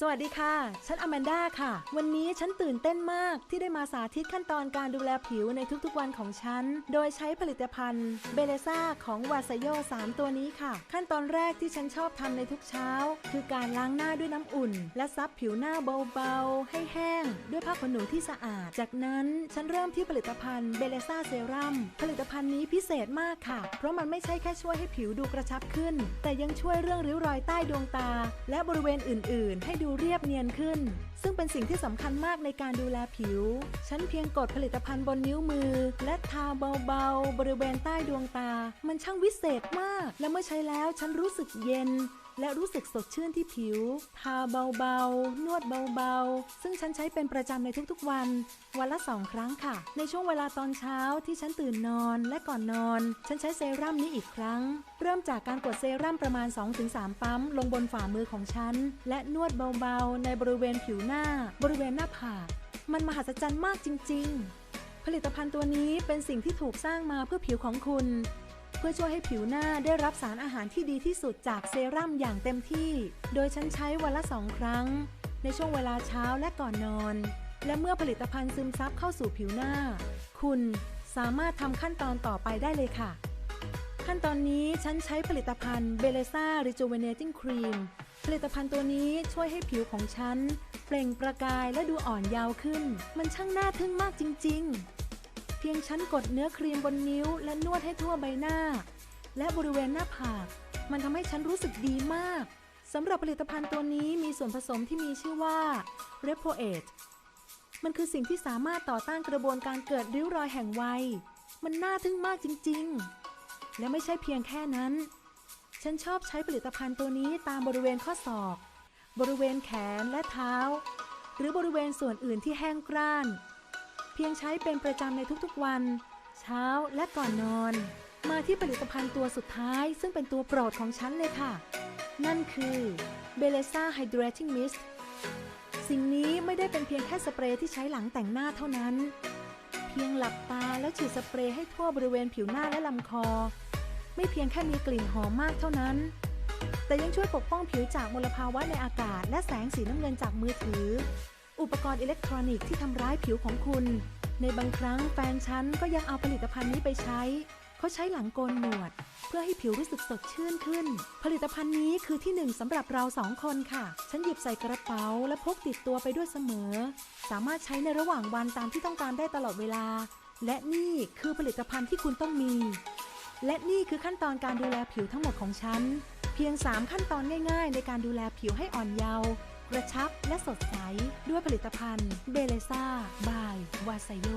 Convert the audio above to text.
สวัสดีค่ะ ฉันอแมนด้าค่ะ วันนี้ฉันตื่นเต้นมากที่ได้มาสาธิตขั้นตอนการดูแลผิวในทุกๆวันของฉัน โดยใช้ผลิตภัณฑ์เบเลซ่าของวาซโย3ตัวนี้ค่ะ ขั้นตอนแรกที่ฉันชอบทำในทุกเช้า คือการล้างหน้าด้วยน้ำอุ่น และซับผิวหน้าเบาๆ ให้แห้ง ด้วยผ้าขนหนูที่สะอาด จากนั้นฉันเริ่มที่ผลิตภัณฑ์เบเลซ่าเซรั่ม ผลิตภัณฑ์นี้พิเศษมากค่ะ เพราะมันไม่ใช่แค่ช่วยให้ผิวดูกระชับขึ้น แต่ยังช่วยเรื่องริ้วรอยใต้ดวงตา และบริเวณอื่น ๆ ให้ดูเรียบเนียนขึ้น ซึ่งเป็นสิ่งที่สำคัญมากในการดูแลผิว ฉันเพียงกดผลิตภัณฑ์บนนิ้วมือ และทาเบาๆ บริเวณใต้ดวงตา มันช่างวิเศษมาก และเมื่อใช้แล้วฉันรู้สึกเย็นและรู้สึกสดชื่นที่ผิว ทาเบาๆ นวดเบาๆ ซึ่งฉันใช้เป็นประจำในทุกๆวัน วันละสองครั้งค่ะ ในช่วงเวลาตอนเช้าที่ฉันตื่นนอนและก่อนนอน ฉันใช้เซรั่มนี้อีกครั้ง เริ่มจากการกดเซรั่มประมาณ 2-3 ปั๊ม ลงบนฝ่ามือของฉัน และนวดเบาๆ ในบริเวณผิวหน้า บริเวณหน้าผาก มันมหัศจรรย์มากจริง ๆ ผลิตภัณฑ์ตัวนี้เป็นสิ่งที่ถูกสร้างมาเพื่อผิวของคุณ เพื่อช่วยให้ผิวหน้าได้รับสารอาหารที่ดีที่สุดจากเซรั่มอย่างเต็มที่ โดยฉันใช้วันละสองครั้ง ในช่วงเวลาเช้าและก่อนนอน และเมื่อผลิตภัณฑ์ซึมซับเข้าสู่ผิวหน้า คุณสามารถทำขั้นตอนต่อไปได้เลยค่ะ ขั้นตอนนี้ฉันใช้ผลิตภัณฑ์เบเลซ่า Rejuvenating Cream ผลิตภัณฑ์ตัวนี้ช่วยให้ผิวของฉัน เปล่งประกายและดูอ่อนเยาว์ขึ้น มันช่างน่าทึ่งมากจริง ๆ เพียงฉันกดเนื้อครีมบนนิ้ว และนวดให้ทั่วใบหน้า และบริเวณหน้าผาก มันทำให้ฉันรู้สึกดีมากสำหรับผลิตภัณฑ์ตัวนี้มีส่วนผสมที่มีชื่อว่า r e p o a t e มันคือสิ่งที่สามารถต่อต้านกระบวนการเกิดริ้วรอยแห่งวัย มันน่าทึ่งมากจริง ๆ และไม่ใช่เพียงแค่นั้น ฉันชอบใช้ผลิตภัณฑ์ตัวนี้ตามบริเวณข้อศอก บริเวณแขนและเท้า หรือบริเวณส่วนอื่นที่แห้งกร้าน เพียงใช้เป็นประจำในทุกๆวัน เช้าและก่อนนอน มาที่ผลิตภัณฑ์ตัวสุดท้าย ซึ่งเป็นตัวโปรดของฉันเลยค่ะ นั่นคือ b e l e s a Hydrating Mist สิ่งนี้ไม่ได้เป็นเพียงแค่สเปรย์ที่ใช้หลังแต่งหน้าเท่านั้น เพียงหลับตาแล้วฉีดสเปรย์ให้ทั่วบริเวณผิวหน้าและลำคอ ไม่เพียงแค่มีกลิ่นหอมมากเท่านั้น แต่ยังช่วยปกป้องผิวจากมลภาวะในอากาศ และแสงสีน้ำเงินจากมือถือ อุปกรณ์อิเล็กทรอนิกส์ที่ทำร้ายผิวของคุณ ในบางครั้งแฟนฉันก็ยังเอาผลิตภัณฑ์นี้ไปใช้ เขาใช้หลังโกนหนวด เพื่อให้ผิวรู้สึกสดชื่นขึ้น ผลิตภัณฑ์นี้คือที่หนึ่งสำหรับเราสองคนค่ะ ฉันหยิบใส่กระเป๋า และพกติดตัวไปด้วยเสมอ สามารถใช้ในระหว่างวันตามที่ต้องการได้ตลอดเวลา และนี่คือผลิตภัณฑ์ที่คุณต้องมี และนี่คือขั้นตอนการดูแลผิวทั้งหมดของฉัน เพียง 3 ขั้นตอนง่ายๆ ในการดูแลผิวให้อ่อนเยาว์กระชับและสดใส ด้วยผลิตภัณฑ์เบเลซ่าบายวาซโย